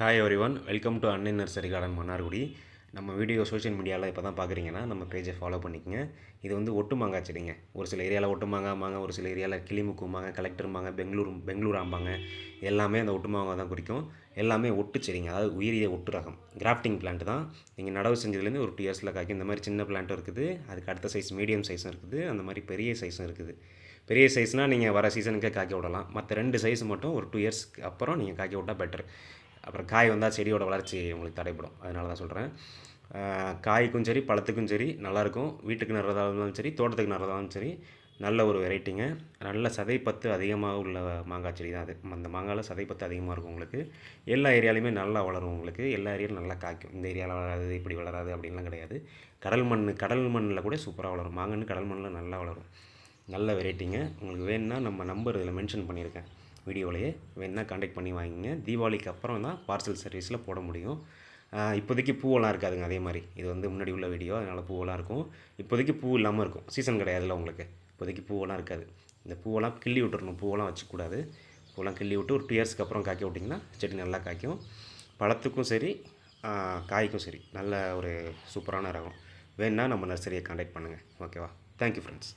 Hi everyone welcome to Annai nursery garden Mannargudi. நம்ம video social மீடியாவில் இப்போ தான் பார்க்குறீங்கன்னா நம்ம பேஜை ஃபாலோ பண்ணிக்கங்க. இது வந்து ஒட்டு மாங்காய் செடிங்க. ஒரு சில ஏரியாவில் ஒட்டு மாங்காய் மாங்க ஒரு சில ஏரியாவில் கிளிமுக்கு மாங்க கலெக்டர் மாங்க பெங்களூர் பெங்களூர் ஆம்பாங்க எல்லாமே அந்த ஒட்டு மாங்காய் தான் குறிக்கும். எல்லாமே ஒட்டு செடிங்க அதாவது உயிரிய ஒட்டு ரகம். கிராஃப்டிங் பிளான்ட் தான். நீங்கள் நடவு செஞ்சதுலேருந்து ஒரு டூ இயர்ஸில் காய்க்கும். இந்த மாதிரி சின்ன பிளான்ட்டும் இருக்குது. அதுக்கு அடுத்த சைஸ் மீடியம் சைஸும் இருக்குது. அந்த மாதிரி பெரிய சைஸும் இருக்குது. பெரிய சைஸ்னால் நீங்கள் வர சீசனுக்கே காய்க்க விடலாம். மற்ற ரெண்டு சைஸ் மட்டும் ஒரு டூ இயர்ஸ்க்கு அப்புறம் நீங்கள் காய்க்க விட்டால் பெட்டர் அப்புறம் காய் வந்தால் செடியோட வளர்ச்சி உங்களுக்கு தடைப்படும் அதனால தான் சொல்கிறேன் காய்க்கும் சரி பழத்துக்கும் சரி நல்லாயிருக்கும். வீட்டுக்கு நடுறதா இருந்தாலும் சரி தோட்டத்துக்கு நடுறதா இருந்தாலும் சரி நல்ல ஒரு வெரைட்டிங்க. நல்ல சதைப்பத்து அதிகமாக உள்ள மாங்காய் செடி தான் அது. அந்த மாங்காயில் சதைப்பத்து அதிகமாக இருக்கும் உங்களுக்கு. எல்லா ஏரியாலையுமே நல்லா வளரும் உங்களுக்கு. எல்லா ஏரியாலும் நல்லா காய்க்கும். இந்த ஏரியாவில் வளராது இப்படி வளராது அப்படின்லாம் கிடையாது. கடல் மண் கடல் மண்ணில் கூட சூப்பராக வளரும். மாங்கன்னு கடல் மண்ணில் நல்லா வளரும். நல்ல வெரைட்டிங்க. உங்களுக்கு வேணும்னா நம்ம நம்பர் இதில் மென்ஷன் பண்ணியிருக்கேன். வீடியோவிலேயே வேணால் காண்டாக்ட் பண்ணி வாங்கிங்க. தீபாவளிக்கு அப்புறம் தான் பார்சல் சர்வீஸில் போட முடியும். இப்போதைக்கு பூவெல்லாம் இருக்காதுங்க அதே மாதிரி. இது வந்து முன்னாடி உள்ள வீடியோ அதனால் பூவெல்லாம் இருக்கும். இப்போதைக்கு பூ இல்லாமல் இருக்கும். சீசன் கிடையாதுல்ல உங்களுக்கு. இப்போதைக்கு பூவெல்லாம் இருக்காது. இந்த பூவெல்லாம் கிள்ளி விட்டுறணும். பூவெல்லாம் வச்சுக்கூடாது பூவெல்லாம் கிள்ளி விட்டு ஒரு டூ இயர்ஸ்க்கு அப்புறம் காய்க்க விட்டிங்கன்னா செடி நல்லா காய்க்கும். பழத்துக்கும் சரி காய்க்கும் சரி. நல்ல ஒரு சூப்பரான ரகம். வேணுன்னா நம்ம நர்சரியை காண்டாக்ட் பண்ணுங்கள் ஓகேவா தேங்க்யூ ஃப்ரெண்ட்ஸ்